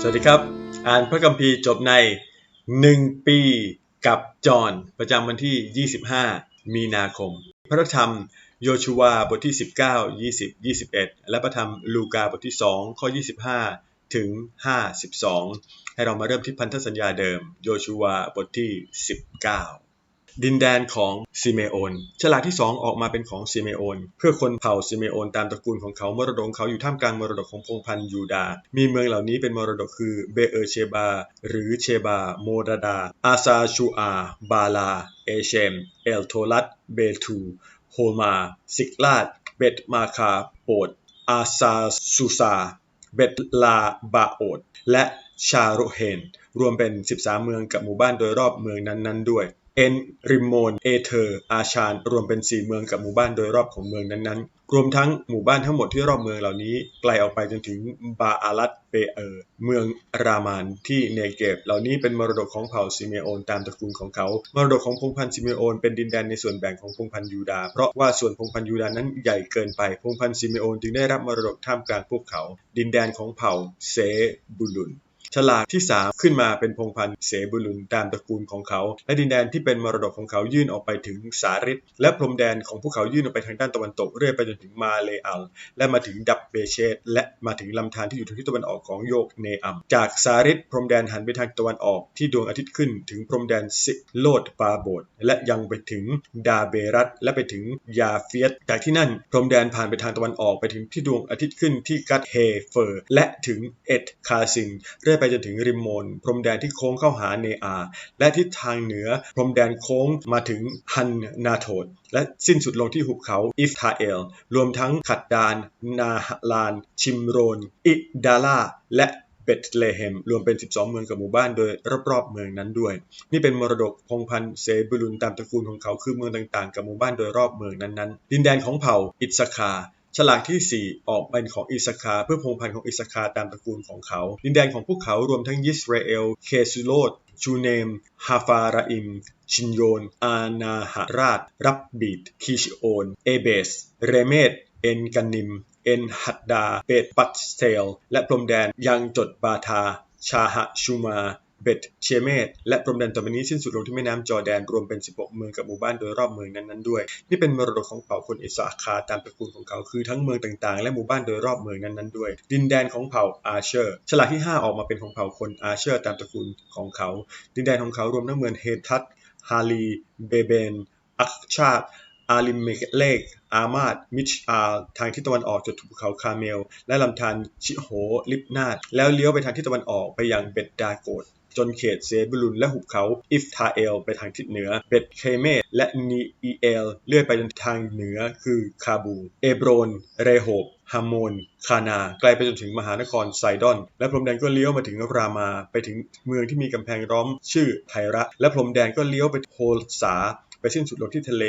สวัสดีครับ อ่านพระคัมภีร์จบใน 1 ปีกับจอห์นประจำวันที่ 25 มีนาคม พระธรรมโยชูวาบทที่ 19 20 21 และพระธรรมลูกาบทที่ 2 ข้อ 25 ถึง 52 ให้เรามาเริ่มที่พันธสัญญาเดิม โยชูวาบทที่ 19 ดินแดนของซิเมโอนฉลากที่ 2 ออกมาเป็นของซิเมโอนเพื่อคนเผ่าซิเมโอนตามตระกูลของเขามรดกเขาอยู่ท่ามกลางมรดกของพงพันยูดา มีเมืองเหล่านี้เป็นมรดกคือเบเอเชบา หรือเชบา โมดาดา อาซาชูอา บาลา เอเชม เอลโทลัต เบทู โฮมาซิกลาด เบตมาคาโปดอาซาซูซา เบตลาบาโอดและชาโรเฮน รวมเป็น 13 เมืองกับหมู่บ้านโดยรอบเมืองนั้นๆด้วย เอนริมโมน เอเธอร์ อาชานรวมเป็น 4 เมืองกับหมู่บ้านโดยรอบของเมืองนั้นๆ รวมทั้งหมู่บ้านทั้งหมดที่รอบเมืองเหล่านี้ไกลออกไปจนถึงบาอาลัตเปเออร์ เมืองรามานที่เนเกบ เหล่านี้เป็นมรดกของเผ่าซิเมโอนตามตระกูลของเขา มรดกของพงพันธ์ซิเมโอนเป็นดินแดนในส่วนแบ่งของพงพันธ์ยูดา เพราะว่าส่วนพงพันธ์ยูดานั้นใหญ่เกินไป พงพันธ์ซิเมโอนจึงได้รับมรดกท่ามกลางพวกเขา ดินแดนของเผ่าเซบุลุน ฉลากที่ 3 ขึ้นมาเป็นพงพันธุ์เสบุลุนตามตระกูลของเขา และดินแดนที่เป็นมรดกของเขายื่นออกไปถึงสาริตและพรมแดนของพวกเขายื่นออกไปทางด้านตะวันตกเรื่อยไปจนถึงมาเลอัลและมาถึงดับเบเชตและมาถึงลำธารที่อยู่ทางทิศตะวันออกของโยกเนอัม จากสาริตพรมแดนหันไปทางตะวันออกที่ดวงอาทิตย์ขึ้นถึงพรมแดนสิโลดปาโบดและยังไปถึงดาเบรัตและไปถึงยาเฟียตจากที่นั่นพรมแดนผ่านไปทางตะวันออกไปถึงที่ดวงอาทิตย์ขึ้นที่กัตเฮเฟอร์ และถึงเอ็ดคาซิงเรื่อยไปจนถึงริมโมนพรมแดนที่โค้งเข้าหาเนอา และทิศทางเหนือพรมแดนโค้งมาถึงฮันนาโทดและสิ้นสุดลงที่หุบเขาอิฟทาเอล รวมทั้งขัดดาน นาฮลาน ชิมโรน อิดาลาและเบตเลเฮมรวมเป็น 12 เมืองกับหมู่บ้านโดยรอบๆเมืองนั้นด้วย นี่เป็นมรดกพงพันเซบุลุนตามตระกูลของเขาคือเมืองต่างๆ กับหมู่บ้านโดยรอบเมืองนั้นๆ ดินแดนของเผ่าอิสคา ฉลากที่ 4 ออกเป็นของอิสคาเพื่อพงพันธุ์ของอิสคาตามตระกูลของเขา ดินแดนของพวกเขารวมทั้งยิสราเอล เคซูโลดชูเนม ฮาฟาราอิม ชินโยน อานาหาราช รับบีดคิชโอน เอเบส เรเมดเอนกานิม เอนฮัดดา เบตปัตสเทลและพรมแดนยังจดบาทา ชาฮะชูมา เบตเชเมตและพรมแดนต่อไปนี้สิ้นสุดลงที่แม่น้ำจอแดนรวมเป็น 16 เมืองกับหมู่บ้านโดยรอบเมืองนั้นๆด้วย นี่เป็นมรดกของเผ่าคนอิสราคาตามตระกูลของเขาคือทั้งเมืองต่างๆ และหมู่บ้านโดยรอบเมืองนั้นๆด้วย ดินแดนของเผ่าอาเชอร์ฉลากที่ 5 ออกมาเป็นของเผ่าคนอาเชอร์ตามตระกูลของเขา ดินแดนของเขารวมทั้งเมืองเฮทัตฮาลีเบเบนอักชาตอาลิมเมเลก อามาด มิชอาทางทิศตะวันออกจนถึงภูเขาคาเมล และลำธารชิโฮลิบนาดแล้วเลี้ยวไปทางทิศตะวันออกไปยังเบตดาโกด จนเขตเซบุลุนและหุบเขาอิฟทาเอลไปทางทิศเหนือ เบตเคเมตและนีอีเอลเลื่อยไปทางเหนือคือคาบู เอโบรน เรโฮบฮามโมนคานา ไกลไปจนถึงมหานครไซดอน และพรมแดนก็เลี้ยวมาถึงรามา ไปถึงเมืองที่มีกำแพงล้อมชื่อไทระ และพรมแดนก็เลี้ยวไปโฮลสาไปสิ้นสุดลงที่ทะเล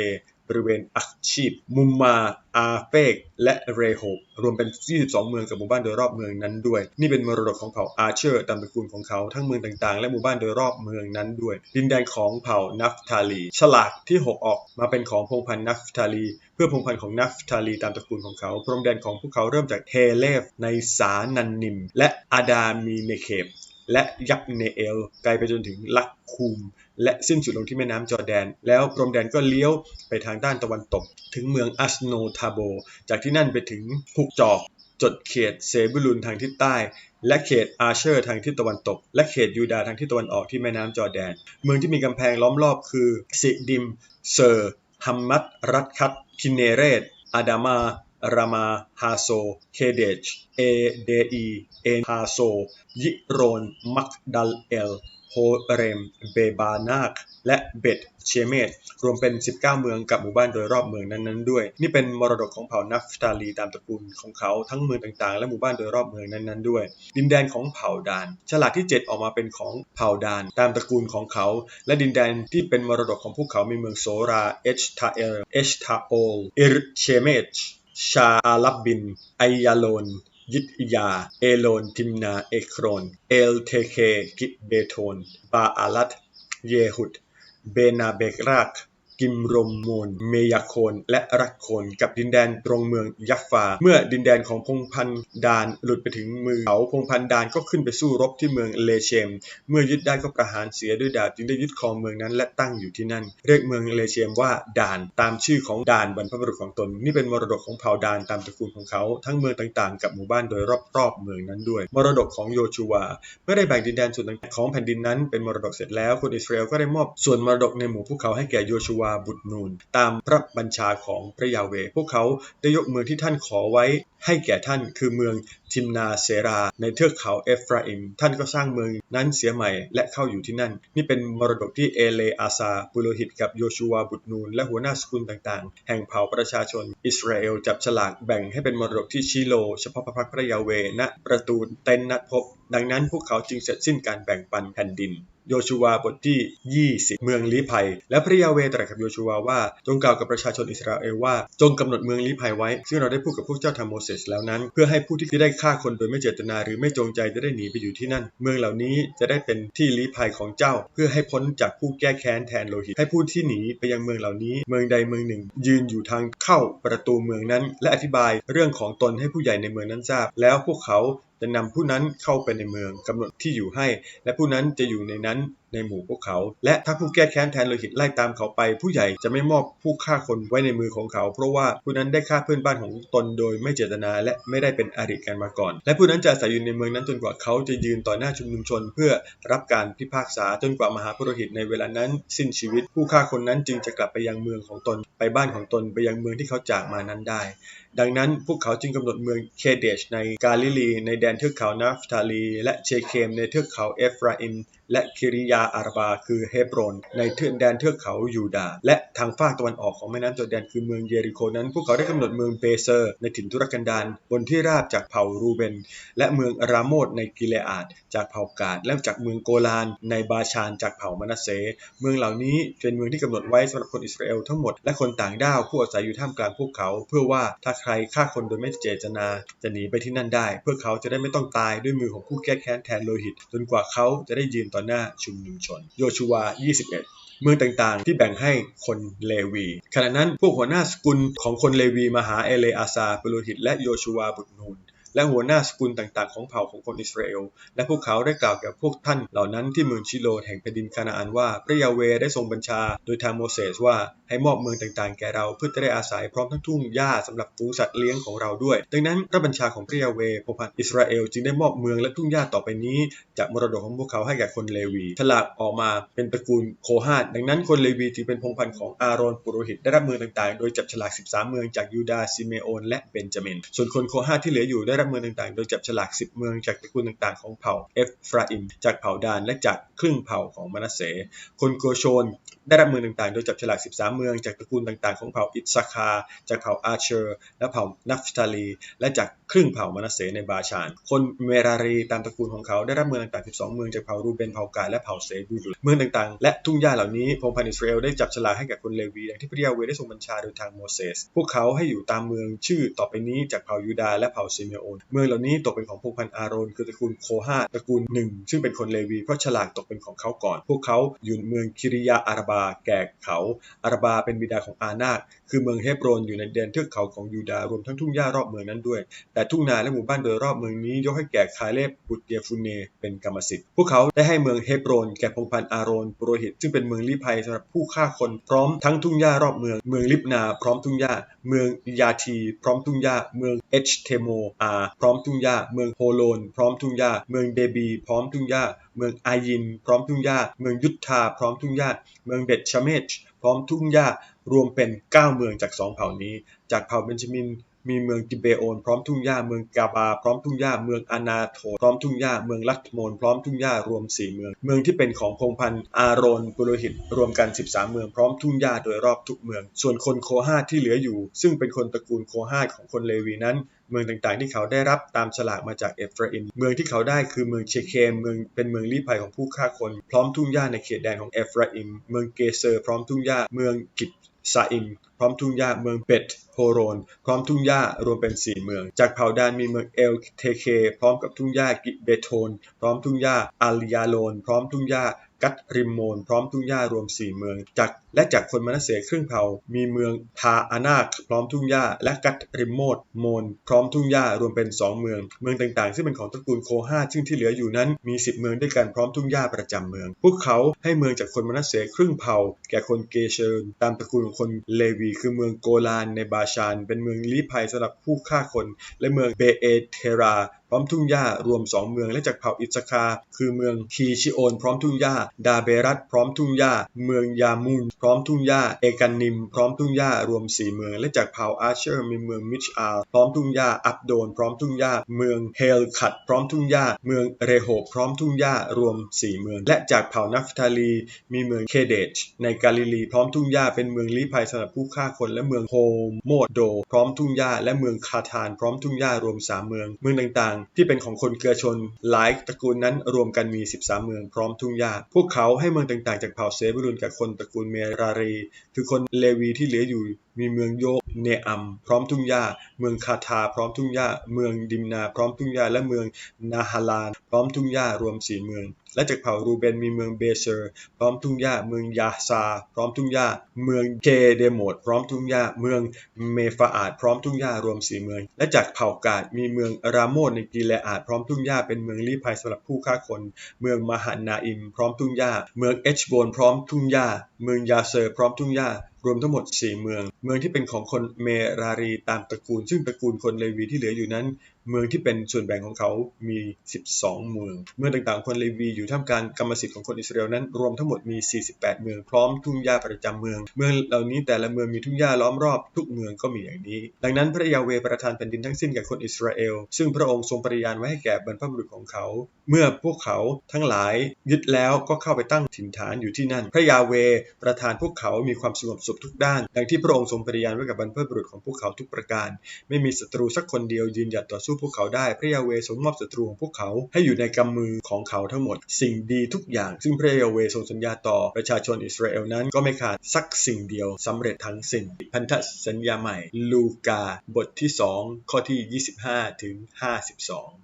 บริเวณอักชีบ มุมมา อาเฟก และเรโฮบรวมเป็น 22 เมืองกับหมู่บ้านโดยรอบเมืองนั้นด้วย นี่เป็นมรดกของเผ่าอาเชอร์ตามตระกูลของเขาทั้งเมืองต่างๆ และหมู่บ้านโดยรอบเมืองนั้นด้วย ดินแดนของเผ่านัฟทาลี ฉลากที่ 6 ออกมาเป็นของพงพันธุ์นัฟทาลี เพื่อพงพันธุ์ของนัฟทาลีตามตระกูลของเขา พรมแดนของพวกเขาเริ่มจากเฮเลฟในสานันนิม และอาดามีเนเคบ และยักเนเอลไกลไปจนถึงลักคูม และสิ้นสุดลงที่แม่น้ำจอร์แดน แล้วพรมแดนก็เลี้ยวไปทางด้านตะวันตก ถึงเมืองอัสโนทาโบ จากที่นั่นไปถึงหุกจอก จดเขตเซบุลุนทางทิศใต้ และเขตอาเชอร์ทางทิศตะวันตก และเขตยูดาห์ทางทิศตะวันออกที่แม่น้ำจอร์แดน เมืองที่มีกำแพงล้อมรอบคือซิดิม เซอร์ ฮัมมัด รัตคัตคินเนเรตอาดามา รามาฮาโซ เคเดช เอเดอี เอนฮาโซ ยิโรน มักดัลเอล โฮเรม เบบานาค และเบตเชเมตรวมเป็น 19 เมืองกับหมู่บ้านโดยรอบเมืองนั้นๆด้วย นี่เป็นมรดกของเผ่านัฟตาลีตามตระกูลของเขาทั้งเมืองต่างๆ และหมู่บ้านโดยรอบเมืองนั้นๆด้วย ดินแดนของเผ่าดาน ฉลากที่ 7 ออกมาเป็นของเผ่าดาน ตามตระกูลของเขา และดินแดนที่เป็นมรดกของพวกเขามีเมืองโซรา เอชทาเอล เอชทาโอลอิรเชเมช ชาอาลับบิน ไอยาโลน ยิตยา เอโลนทิมนา เอโครน เอลเทเค กิเบโทน บาอาลัต เยหุด เบนาเบกรากเกิมรมมนเมยาโคน และรักโคน กับดินแดนตรงเมืองยักฟา เมื่อดินแดนของพงพันดานหลุดไปถึงมือเขาพงพันดานก็ขึ้นไปสู้รบที่เมืองเลเชม เมื่อยึดได้ก็ประหารเสียด้วยดาบจึงได้ยึดครองเมืองนั้นและตั้งอยู่ที่นั่น เรียกเมืองเลเชมว่าดานตามชื่อของดานบรรพบุรุษของตน นี่เป็นมรดกของเผ่าดานตามตระกูลของเขาทั้งเมืองต่างๆ กับหมู่บ้านโดยรอบๆเมืองนั้นด้วย มรดกของโยชูวาเมื่อได้แบ่งดินแดนส่วนต่างๆของแผ่นดินนั้นเป็นมรดกเสร็จแล้วคนอิสราเอลก็ได้มอบส่วนมรดกในหมู่พวกเขาให้แก่โยชูวาาบุตรนูน ตามพระบัญชาของพระยาเว พวกเขาได้ยกเมืองที่ท่านขอไว้ให้แก่ท่านคือเมืองทิมนาเซราในเทือกเขาเอฟราอิม ท่านก็สร้างเมืองนั้นเสียใหม่และเข้าอยู่ที่นั่น นี่เป็นมรดกที่เอเลอาซาปุโรหิตกับโยชูวาบุตรนูน และหัวหน้าสกุลต่างๆ แห่งเผ่าประชาชน อิสราเอลจับฉลากแบ่งให้เป็นมรดกที่ชิโล เฉพาะพระพักตร์พระยาเวณประตูเต็นนัดพบ ดังนั้นพวกเขาจึงเสร็จสิ้นการแบ่งปันแผ่นดิน โยชูวาบทที่ 20 เมืองลี้ภัย และพระยาเวตรัสกับโยชูวาว่าจงกล่าวกับประชาชนอิสราเอลว่าจงกำหนดเมืองลี้ภัยไว้ ซึ่งเราได้พูดกับพวกเจ้าทางโมเสสแล้วนั้น เพื่อให้ผู้ที่ได้ฆ่าคนโดยไม่เจตนาหรือไม่จงใจจะได้หนีไปอยู่ที่นั่น เมืองเหล่านี้จะได้เป็นที่ลี้ภัยของเจ้า เพื่อให้พ้นจากผู้แก้แค้นแทนโลหิตให้ผู้ที่หนีไปยังเมืองเหล่านี้ เมืองใดเมืองหนึ่ง ยืนอยู่ทางเข้าประตูเมืองนั้น และอธิบายเรื่องของตนให้ผู้ใหญ่ในเมืองนั้นทราบ แล้วพวกเขา จะนำผู้นั้นเข้าไปในเมืองกำหนดที่อยู่ให้ และผู้นั้นจะอยู่ในนั้น ในหมู่พวกเขา และถ้าผู้แก้แค้นแทนโลหิตไล่ตามเขาไป ผู้ใหญ่จะไม่มอบผู้ฆ่าคนไว้ในมือของเขา เพราะว่าผู้นั้นได้ฆ่าเพื่อนบ้านของตนโดยไม่เจตนาและไม่ได้เป็นอริกันมาก่อน และผู้นั้นจะอาศัยอยู่ในเมืองนั้นจนกว่าเขาจะยืนต่อหน้าชุมนุมชน เพื่อรับการพิพากษาจนกว่ามหาปุโรหิตในเวลานั้นสิ้นชีวิต ผู้ฆ่าคนนั้นจึงจะกลับไปยังเมืองของตน ไปบ้านของตนไปยังเมืองที่เขาจากมานั้นได้ ดังนั้นพวกเขาจึงกำหนดเมืองเคเดชในกาลิลี ในแดนเทือกเขานาฟตาลี และเชเคมในเทือกเขาเอฟราอิม และคิริยาอารบา คือเฮบรอนในเทือกแดนเทือกเขายูดาห์และทางฝากตะวันออกของแม่น้ำจอร์แดนคือเมืองเยริโคนั้น พวกเขาได้กำหนดเมืองเบเซอร์ ในถิ่นทุรกันดารบนที่ราบจากเผ่ารูเบน และเมืองรามโมดในกิเลอาดจากเผ่ากาดและจากเมืองโกลาน ในบาชานจากเผ่ามนัสเซเมืองเหล่านี้เป็นเมืองที่กำหนดไว้สำหรับคนอิสราเอลทั้งหมดและคนต่างด้าวผู้อาศัยอยู่ท่ามกลางพวกเขา เพื่อว่าถ้าใครฆ่าคนโดยไม่เจตนาจะหนีไปที่นั่นได้ เพื่อเขาจะได้ไม่ต้องตายด้วยมือของผู้แก้แค้นแทนโลหิต จนกว่าเขาจะได้ยืนต่อหน้าชุมนุมชน โยชูวา 21 เมืองต่างๆ ที่แบ่งให้คนเลวี ขณะนั้นพวกหัวหน้าสกุลของคนเลวีมาหาเอเลอาซาเปโรหิต และโยชูวาบุตรนูนและหัวหน้าสกุลต่างๆ ของเผ่าของคนอิสราเอล และพวกเขาได้กล่าวแก่พวกท่านเหล่านั้นที่เมืองชิโลแห่งแผ่นดินคานาอันว่า พระยาเวได้ทรงบัญชาโดยทางโมเสสว่า ให้มอบเมืองต่างๆ แก่เราเพื่อจะได้อาศัยพร้อมทั้งทุ่งหญ้าสำหรับฝูงสัตว์เลี้ยงของเราด้วย ดังนั้นพระบัญชาของพระยาเวพงศ์พันธ์อิสราเอลจึงได้มอบเมืองและทุ่งหญ้าต่อไปนี้ จากมรดกของพวกเขาให้แก่คนเลวีฉลากออกมาเป็นตระกูลโคฮาตดังนั้นคนเลวีจึงเป็นพงพันธ์ของอาโรนปุโรหิตได้รับเมืองต่างๆ โดยจับฉลาก 13 เมืองจากยูดาห์ซิเมโอนและเบนจามิน ส่วนคนโคฮาตที่เหลืออยู่ได้รับเมืองต่างๆ โดยจับฉลาก 10 เมืองจากตระกูลต่างๆ ของเผ่าเอฟราอิม จากเผ่าดานและจากครึ่งเผ่าของมนัสเส คนโกโชนได้รับเมืองต่างๆ โดยจับฉลาก 13เมืองจากตระกูลต่างๆ ของเผ่าอิสซาคา จากเผ่าอาเชอร์ และเผ่านัฟตาลี และจากครึ่งเผ่ามานัสเสในบาชาน คนเมรารีตามตระกูลของเขาได้รับเมืองต่างๆ12 เมืองจากเผ่ารูเบน เผ่ากาด และเผ่าเซบูรุเมืองต่างๆ และทุ่งหญ้าเหล่านี้พงพันธ์อิสราเอลได้จับฉลากให้แก่คนเลวีอย่างที่พระยาเวได้ทรงบัญชาโดยทางโมเสส พวกเขาให้อยู่ตามเมืองชื่อต่อไปนี้จากเผ่ายูดาห์และเผ่าซิเมโอน เมืองเหล่านี้ตกเป็นของพงพันธ์อาโรนคือตระกูลโคฮาตตระกูลหนึ่งซึ่งเป็นคนเลวีเพราะฉลากตกเป็นของเขาก่อน พวกเขาอยู่เมืองคิริยาอาราบาแก่เขาอาราบาเป็นบิดาของอานาคคือเมืองเฮบรอนอยู่ในแดนเทือกเขาของยูดาห์รวมทั้งทุ่งหญ้ารอบเมืองนั้นด้วย แต่ทุ่งนาและหมู่บ้านโดยรอบเมืองนี้ยกให้แก่คาเลบบุตรเยฟูเนเป็นกรรมสิทธิ์ พวกเขาได้ให้เมืองเฮบรอนแก่พงพันอาโรนปุโรหิต ซึ่งเป็นเมืองลี้ภัยสำหรับผู้ฆ่าคนพร้อมทั้งทุ่งหญ้ารอบเมือง เมืองลิบนาพร้อมทุ่งหญ้า เมืองยาทีพร้อมทุ่งหญ้า เมืองเอชเทโมอาพร้อมทุ่งหญ้า เมืองโฮโลนพร้อมทุ่งหญ้า เมืองเดบี พร้อมทุ่งหญ้า เมืองอายิน พร้อมทุ่งหญ้า เมืองยุทธาพร้อมทุ่งหญ้า เมืองเบตชเมช พร้อมทุ่งหญ้ารวมเป็น 9 เมืองจากสองเผ่านี้ จากเผ่าเบนจามิน มีเมืองกิเบโอนพร้อมทุ่งหญ้า เมืองกาบา พร้อมทุ่งหญ้า เมืองอานาโทพร้อมทุ่งหญ้า เมืองลัตโมนพร้อมทุ่งหญ้ารวม 4 เมือง เมืองที่เป็นของพงพันธ์อาโรนปุโรหิต รวมกัน 13 เมืองพร้อมทุ่งหญ้าโดยรอบทุกเมือง ส่วนคนโคฮาที่เหลืออยู่ ซึ่งเป็นคนตระกูลโคฮาของคนเลวีนั้นเมืองต่างๆที่เขาได้รับตามฉลากมาจากเอฟราอิม เมืองที่เขาได้คือเมืองเชเคม เมืองเป็นเมืองลี้ภัยของผู้ฆ่าคน พร้อมทุ่งหญ้าในเขตแดนของเอฟราอิม เมืองเกเซอร์พร้อมทุ่งหญ้า เมืองกิบ ซาอิมพร้อมทุ่งหญ้าเมืองเบตโฮโรน พร้อมทุ่งหญ้ารวมเป็น 4 เมือง จากเผ่าดานมีเมืองเอลเทเค พร้อมกับทุ่งหญ้ากิเบโทน พร้อมทุ่งหญ้าอาริยาโลน พร้อมทุ่งหญ้า กัตริมโมนพร้อมทุ่งหญ้ารวม 4 เมืองจากและจากคนมานาเสครึ่งเผ่า มีเมืองทาอานาคพร้อมทุ่งหญ้าและกัตริมโมดโมนพร้อมทุ่งหญ้ารวมเป็น 2 เมือง เมืองต่างๆ ซึ่งเป็นของตระกูลโคฮาซึ่งที่เหลืออยู่นั้นมี 10 เมืองด้วยกันพร้อมทุ่งหญ้าประจำเมือง พวกเขาให้เมืองจากคนมานาเสครึ่งเผ่า แก่คนเกเชิญตามตระกูลของคนเลวี คือเมืองโกลานในบาชาน เป็นเมืองลี้ภัยสำหรับผู้ฆ่าคน และเมืองเบเอเทรา พร้อมทุ่งหญ้ารวม 2 เมืองและจากเผ่าอิสคา คือเมืองคีชิโอนพร้อมทุ่งหญ้า ดาเบรัตพร้อมทุ่งหญ้า เมืองยามุนพร้อมทุ่งหญ้า เอกันนิม พร้อมทุ่งหญ้ารวม 4 เมือง และจากเผ่าอาเชอร์มีเมืองมิชอาพร้อมทุ่งหญ้า อับโดน พร้อมทุ่งหญ้า เมืองเฮลขัด พร้อมทุ่งหญ้า เมืองเรโฮพร้อมทุ่งหญ้ารวม 4 เมือง และจากเผ่านัฟทาลี มีเมืองเคเดชในกาลิลีพร้อมทุ่งหญ้าเป็นเมืองลี้ภัยสำหรับผู้ฆ่าคนและเมืองโฮโมดโด พร้อมทุ่งหญ้าและเมืองคาทาน พร้อมทุ่งหญ้ารวม 3 เมือง เมืองต่างที่เป็นของคนเกือชนหลายตระกูลนั้นรวมกันมี 13 เมืองพร้อมทุ่งหญ้าพวกเขาให้เมืองต่างๆ จากเผ่าเซบุรุนกับคนตระกูลเมรารี คือคนเลวีที่เหลืออยู่มีเมืองโยกเนอัม พร้อมทุ่งหญ้า เมืองคาทา พร้อมทุ่งหญ้า เมืองดิมนา พร้อมทุ่งหญ้า และเมืองนาฮาลาน พร้อมทุ่งหญ้ารวม4เมือง และจากเผ่ารูเบนมีเมืองเบเซอร์ พร้อมทุ่งหญ้าเมืองยาซา พร้อมทุ่งหญ้าเมืองเกเดโมดพร้อมทุ่งหญ้าเมืองเมฟาอาดพร้อมทุ่งหญ้ารวม4เมือง และจากเผ่ากาดมีเมืองรามโมดในกีเลอาดพร้อมทุ่งหญ้าเป็นเมืองลี้ภัยสำหรับผู้ฆ่าคน เมืองมหานาอิม พร้อมทุ่งหญ้า เมืองเอชโบนพร้อมทุ่งหญ้า เมืองยาเซอร์พร้อมทุ่งหญ้ารวมทั้งหมด 4 เมือง เมืองที่เป็นของคนเมรารีตามตระกูล ซึ่งตระกูลคนเลวีที่เหลืออยู่นั้น เมืองที่เป็นส่วนแบ่งของเขามี 12 เมือง เมืองต่างๆ คนเลวีอยู่ท่ามกลางกรรมสิทธิ์ของคนอิสราเอลนั้น รวมทั้งหมดมี 48 เมืองพร้อมทุ่งหญ้าประจำเมือง เมืองเหล่านี้แต่ละเมืองมีทุ่งหญ้าล้อมรอบทุกเมืองก็มีอย่างนี้ ดังนั้นพระยาเวประทานแผ่นดินทั้งสิ้นแก่คนอิสราเอล ซึ่งพระองค์ทรงปริญาณไว้ให้แก่บรรพบุรุษของเขา เมื่อพวกเขาทั้งหลายยึดแล้วก็เข้าไปตั้งถิ่นฐานอยู่ที่นั่น พระยาเวประทานพวกเขามีความสงบสุขทุกด้าน ดังที่พระองค์ทรงปริญาณไว้กับบรรพบุรุษของพวกเขาทุกประการ ไม่มีศัตรูสักคนเดียวยืนหยัดต่อสู้พวกเขาได้ พระยาเวทรงมอบศัตรูของพวกเขาให้อยู่ในกำมือของเขาทั้งหมด สิ่งดีทุกอย่าง ซึ่งพระยาเวทรงสัญญาต่อประชาชนอิสราเอลนั้นก็ไม่ขาดสักสิ่งเดียวสำเร็จทั้งสิ้นพันธสัญญาใหม่ ลูกาบทที่ 2 ข้อที่ 25 ถึง 52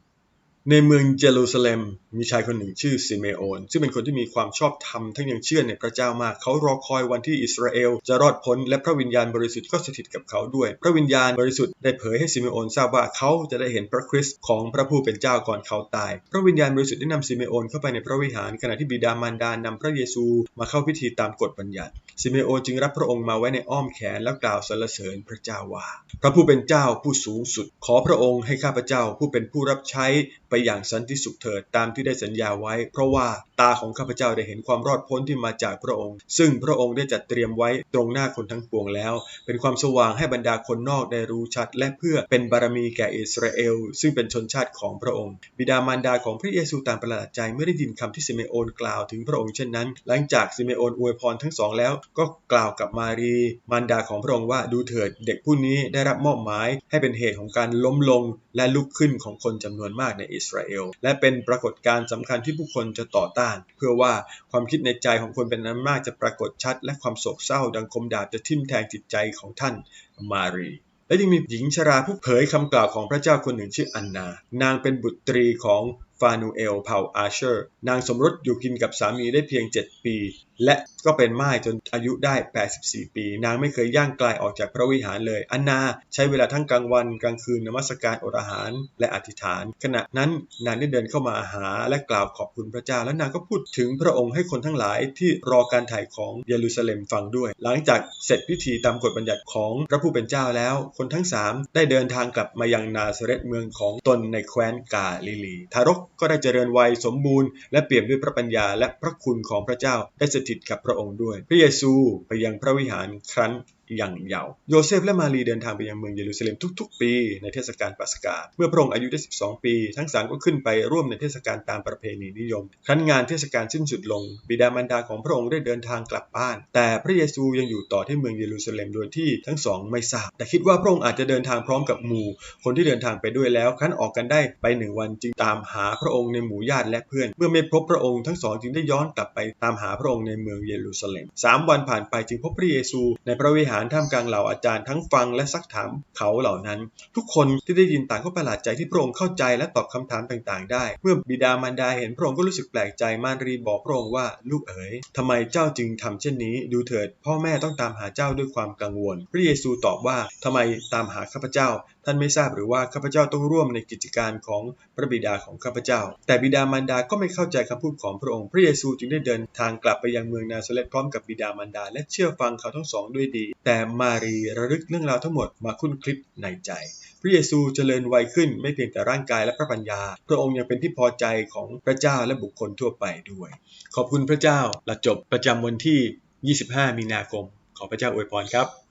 ในเมืองเยรูซาเล็มมีชายคนหนึ่งชื่อซิเมโอน ซึ่งเป็นคนที่มีความชอบธรรมทั้งยังเชื่อในพระเจ้ามาก เขารอคอยวันที่อิสราเอลจะรอดพ้น และพระวิญญาณบริสุทธิ์ก็สถิตกับเขาด้วย พระวิญญาณบริสุทธิ์ได้เผยให้ซิเมโอนทราบว่าเขาจะได้เห็นพระคริสต์ของพระผู้เป็นเจ้าก่อนเขาตาย พระวิญญาณบริสุทธิ์ได้นำซิเมโอนเข้าไปในพระวิหารขณะที่บิดามารดานำพระเยซูมาเข้าพิธีตามกฎบัญญัติซิเมโอนจึงรับพระองค์มาไว้ในอ้อมแขนแล้วกล่าวสรรเสริญพระเจ้าว่า พระผู้เป็นเจ้าผู้สูงสุด ขอพระองค์ให้ข้าพเจ้าผู้เป็นผู้รับใช้ไปอย่างสันติสุขเถิดตามที่ได้สัญญาไว้ เพราะว่าตาของข้าพเจ้าได้เห็นความรอดพ้นที่มาจากพระองค์ ซึ่งพระองค์ได้จัดเตรียมไว้ตรงหน้าคนทั้งปวงแล้ว เป็นความสว่างให้บรรดาคนนอกได้รู้ชัด และเพื่อเป็นบารมีแก่อิสราเอล ซึ่งเป็นชนชาติของพระองค์ บิดามารดาของพระเยซูต่างประหลาดใจเมื่อได้ยินคำที่ซิเมโอนกล่าวถึงพระองค์เช่นนั้น หลังจากซิเมโอนอวยพรทั้งสองแล้ว ก็กล่าวกับมารี มารดาของพระองค์ว่าดูเถิด เด็กผู้นี้ได้รับมอบหมายให้เป็นเหตุของการล้มลง และลุกขึ้นของคนจำนวนมากในอิสราเอล และเป็นปรากฏการณ์สำคัญที่ผู้คนจะต่อต้าน เพื่อว่าความคิดในใจของคนเป็นนั้นมากจะปรากฏชัด และความโศกเศร้าดังคมดาบจะทิ่มแทงจิตใจของท่านมารีและยังมีหญิงชราผู้เผยคำกล่าวของพระเจ้าคนหนึ่งชื่ออันนา นางเป็นบุตรีของฟานูเอลเผ่าอาเชอร์ นางสมรสอยู่กินกับสามีได้เพียง 7 ปี และก็เป็นม่ายจนอายุได้ 84 ปี นางไม่เคยย่างกลายออกจากพระวิหารเลย อันนาใช้เวลาทั้งกลางวันกลางคืนนมัสการอดอาหาร และอธิษฐาน ขณะนั้นนางได้เดินเข้ามาหาและกล่าวขอบคุณพระเจ้า และนางก็พูดถึงพระองค์ให้คนทั้งหลายที่รอการถ่ายของเยรูซาเล็มฟังด้วย หลังจากเสร็จพิธีตามกฎบัญญัติของพระผู้เป็นเจ้าแล้ว คนทั้งสามได้เดินทางกลับมายังนาซาเรตเมืองของตนในแคว้นกาลิลี ทารกก็ได้เจริญวัยสมบูรณ์และเปี่ยมด้วยพระปัญญาและพระคุณของพระเจ้าได้สถิตกับพระองค์ด้วย พระเยซูไปยังพระวิหารครั้น อย่างยาว โยเซฟและมารีเดินทางไปยังเมืองเยรูซาเล็มทุก ๆ ปีในเทศกาลปัสกา เมื่อพระองค์อายุได้ 12 ปี ทั้งสามก็ขึ้นไปร่วมในเทศกาลตามประเพณีนิยม ครั้นงานเทศกาลสิ้นสุดลง บิดามารดาของพระองค์ได้เดินทางกลับบ้าน แต่พระเยซูยังอยู่ต่อที่เมืองเยรูซาเล็มโดยที่ทั้งสองไม่ทราบ แต่คิดว่าพระองค์อาจจะเดินทางพร้อมกับหมู่ คนที่เดินทางไปด้วยแล้ว ครั้นออกกันได้ไปหนึ่งวันจึงตามหาพระองค์ในหมู่ญาติและเพื่อน เมื่อไม่พบพระองค์ทั้งสองจึงได้ย้อนกลับไปตามหาพระองค์ในเมืองเยรูซาเล็มสามวันผ่านไปจึงพบพระเยซูในพระวิหารารท่ามกลางเหล่าอาจารย์ทั้งฟังและซักถามเขาเหล่านั้น ทุกคนที่ได้ยินต่างก็ประหลาดใจที่พระองค์เข้าใจและตอบคำถามต่างๆ ได้ เมื่อบิดามารดาเห็นพระองค์ก็รู้สึกแปลกใจมารรีบอกพระองค์ว่าลูกเอ๋ยทำไมเจ้าจึงทำเช่นนี้ ดูเถิด พ่อแม่ต้องตามหาเจ้าด้วยความกังวล พระเยซูตอบว่าทำไมตามหาข้าพเจ้า ท่านไม่ทราบหรือว่าข้าพเจ้าต้องร่วมในกิจการของพระบิดาของข้าพเจ้า แต่บิดามารดาก็ไม่เข้าใจคำพูดของพระองค์ พระเยซูจึงได้เดินทางกลับไปยังเมืองนาซาเรตพร้อมกับบิดามารดา และเชื่อฟังเขาทั้งสองด้วยดี แต่มารีระลึกเรื่องราวทั้งหมดมาคุ้นคลิดในใจ พระเยซูเจริญวัยขึ้นไม่เพียงแต่ร่างกายและพระปัญญา พระองค์ยังเป็นที่พอใจของพระเจ้าและบุคคลทั่วไปด้วย ขอบคุณพระเจ้าและจบประจำวันที่ 25 มีนาคม ขอพระเจ้าอวยพรครับ